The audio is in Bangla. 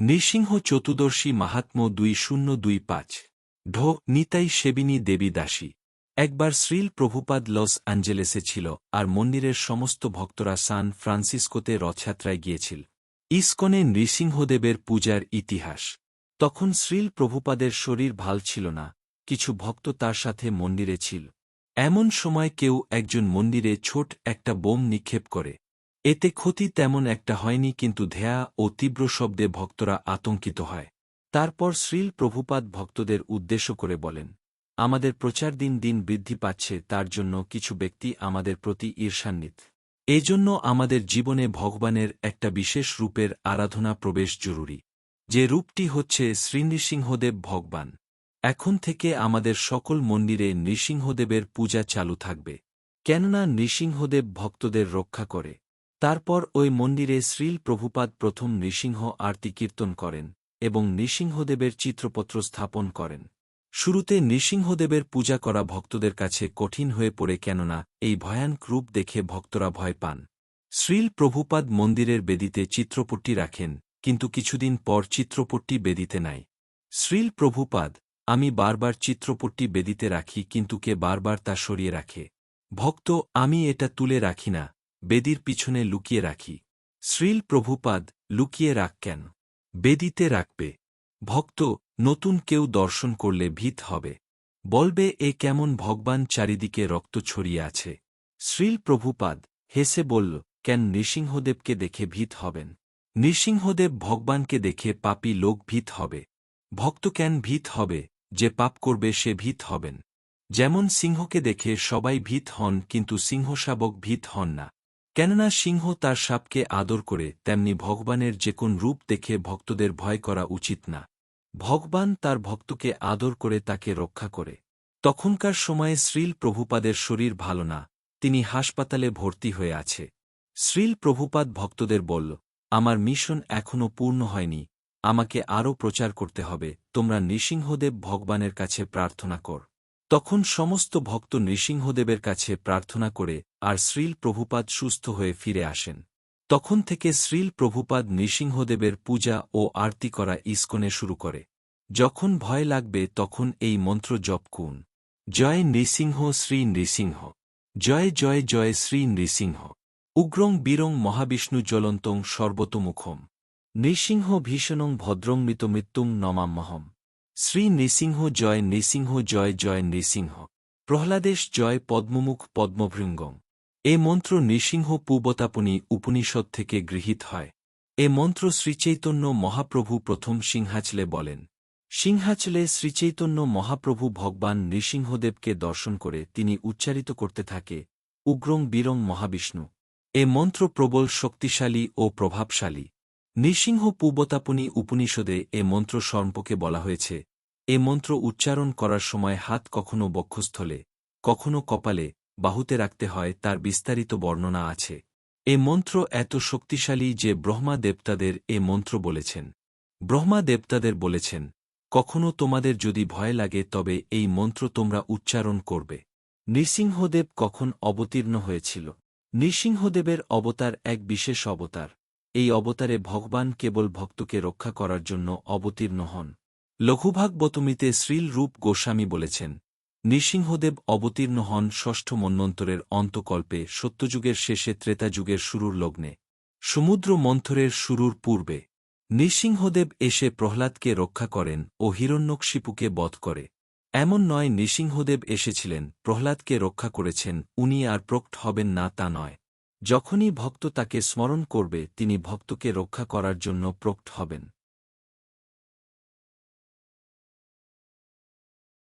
নৃসিংহ চতুর্দশী মাহাত্ম দুই শূন্য দুই পাঁচ। ঢো, নিতাই সেবিনী দেবী দাসী। একবার শ্রীল প্রভুপাদ লস অ্যাঞ্জেলেসে ছিল আর মন্দিরের সমস্ত ভক্তরা সান ফ্রান্সিসকোতে রথযাত্রায় গিয়েছিল। ইস্কনে নৃসিংহদেবের পূজার ইতিহাস। তখন শ্রীল প্রভুপাদের শরীর ভালো ছিল না, কিছু ভক্ত তার সাথে মন্দিরে ছিল। এমন সময় কেউ একজন মন্দিরে ছোট একটা বোম নিক্ষেপ করে। এতে ক্ষতি তেমন একটা হয়নি কিন্তু ধেয়া ও তীব্র শব্দে ভক্তরা আতঙ্কিত হয়। তারপর শ্রীল প্রভুপাদ ভক্তদের উদ্দেশ্য করে বলেন, আমাদের প্রচার দিন দিন বৃদ্ধি পাচ্ছে, তার জন্য কিছু ব্যক্তি আমাদের প্রতি ঈর্ষান্বিত। এজন্য আমাদের জীবনে ভগবানের একটা বিশেষ রূপের আরাধনা প্রবেশ জরুরি। যে রূপটি হচ্ছে শ্রীনৃসিংহদেব ভগবান। এখন থেকে আমাদের সকল মন্দিরে নৃসিংহদেবের পূজা চালু থাকবে। কেননা নৃসিংহদেব ভক্তদের রক্ষা করে। তারপর ওই মন্দিরে শ্রীল প্রভুপাদ প্রথম নৃসিংহ আরতি কীর্তন করেন এবং নৃসিংহদেবের চিত্রপত্র স্থাপন করেন। শুরুতে নৃসিংহদেবের পূজা করা ভক্তদের কাছে কঠিন হয়ে পড়ে কেননা এই ভয়ানক রূপ দেখে ভক্তরা ভয় পান। শ্রীল প্রভুপাদ মন্দিরের বেদিতে চিত্রপট্টি রাখেন, কিন্তু কিছুদিন পর চিত্রপট্টি বেদিতে নাই। শ্রীল প্রভুপাদ, আমি বারবার চিত্রপট্টি বেদিতে রাখি, কিন্তু কে বারবার তা সরিয়ে রাখে? ভক্ত, আমি এটা তুলে রাখি না। বেদির পিছনে লুকিয়ে রাখি। শ্রীল প্রভুপাদ, লুকিয়ে রাখ কেন? বেদিতে রাখবে। ভক্ত, নতুন কেউ দর্শন করলে ভীত হবে। বলবে, এ কেমন ভগবান চারিদিকে রক্ত ছড়িয়ে আছে? শ্রীল প্রভুপাদ হেসে বলল, কেন নৃসিংহদেবকে দেখে ভীত হবেন? নৃসিংহদেব ভগবানকে দেখে পাপী লোক ভীত হবে। ভক্ত কেন ভীত হবে? যে পাপ করবে সে ভীত হবেন। যেমন সিংহকে দেখে সবাই ভীত হন, কিন্তু সিংহশাবক ভীত হন না। কেননা সিংহ তার সাপকে আদর করে, তেমনি ভগবানের যে কোন রূপ দেখে ভক্তদের ভয় করা উচিত না। ভগবান তার ভক্তকে আদর করে তাকে রক্ষা করে। তখনকার সময়ে শ্রীল প্রভুপাদের শরীর ভালো না, তিনি হাসপাতালে ভর্তি হয়ে আছে। শ্রীল প্রভুপাদ ভক্তদের বলল, আমার মিশন এখনও পূর্ণ হয়নি, আমাকে আরও প্রচার করতে হবে, তোমরা নৃসিংহদেব ভগবানের কাছে প্রার্থনা কর। তখন সমস্ত ভক্ত নৃসিংহদেবের কাছে প্রার্থনা করে আর শ্রীল প্রভুপাদ সুস্থ হয়ে ফিরে আসেন। তখন থেকে শ্রীল প্রভুপাদ নৃসিংহদেবের পূজা ও আরতি করা ইস্কনে শুরু করে। যখন ভয় লাগবে তখন এই মন্ত্র জপ কুন জয় নৃসিংহ শ্রী নৃসিংহ। জয় জয় জয় শ্রী নৃসিংহ। উগ্রং বীরং মহাবিষ্ণু জ্বলন্তং সর্বতোমুখম। নৃসিংহ ভীষণং ভদ্রং মৃতমৃত্যুং নমাম্যহম শ্রী নৃসিংহ জয় নৃসিংহ জয় জয় নৃসিংহ। প্রহ্লাদেশ জয় পদ্মমুখ পদ্মভৃঙ্গং এ মন্ত্র নৃসিংহ পূবতাপনী উপনিষদ থেকে গৃহীত হয়। এ মন্ত্র শ্রীচৈতন্য মহাপ্রভু প্রথম সিংহাচলে বলেন। সিংহাচলে শ্রীচৈতন্য মহাপ্রভু ভগবান নৃসিংহদেবকে দর্শন করে তিনি উচ্চারিত করতে থাকে, উগ্রং বীরং মহাবিষ্ণু। এ মন্ত্র প্রবল শক্তিশালী ও প্রভাবশালী। নৃসিংহ পূবতাপনী উপনিষদে এ মন্ত্র সম্পর্কে বলা হয়েছে। এ মন্ত্র উচ্চারণ করার সময় হাত কখনো বক্ষস্থলে, কখনো কপালে, বাহুতে রাখতে হয় তার বিস্তারিত বর্ণনা আছে। এ মন্ত্র এত শক্তিশালী যে ব্রহ্মা দেবতাদের এ মন্ত্র বলেছেন। ব্রহ্মা দেবতাদের বলেছেন, কখনো তোমাদের যদি ভয় লাগে তবে এই মন্ত্র তোমরা উচ্চারণ করবে। নৃসিংহদেব কখন অবতীর্ণ হয়েছিল? নৃসিংহদেবের অবতার এক বিশেষ অবতার। এই অবতারে ভগবান কেবল ভক্তকে রক্ষা করার জন্য অবতীর্ণ হন। লঘুভাগবতমিতে শ্রীল রূপ গোস্বামী বলেছেন, নৃসিংহদেব অবতীর্ণ হন ষষ্ঠ মন্বন্তরের অন্তকল্পে সত্যযুগের শেষে ত্রেতাযুগের শুরুর লগ্নে, সমুদ্র মন্থরের শুরুর পূর্বে। নৃসিংহদেব এসে প্রহ্লাদকে রক্ষা করেন ও হিরণ্যকশিপুকে বধ করে। এমন নয়, নৃসিংহদেব এসেছিলেন, প্রহ্লাদকে রক্ষা করেছেন, উনি আর প্রক্ট হবেন না তা নয়। যখনই ভক্ত তাকে স্মরণ করবে তিনি ভক্তকে রক্ষা করার জন্য প্রক্ট হবেন।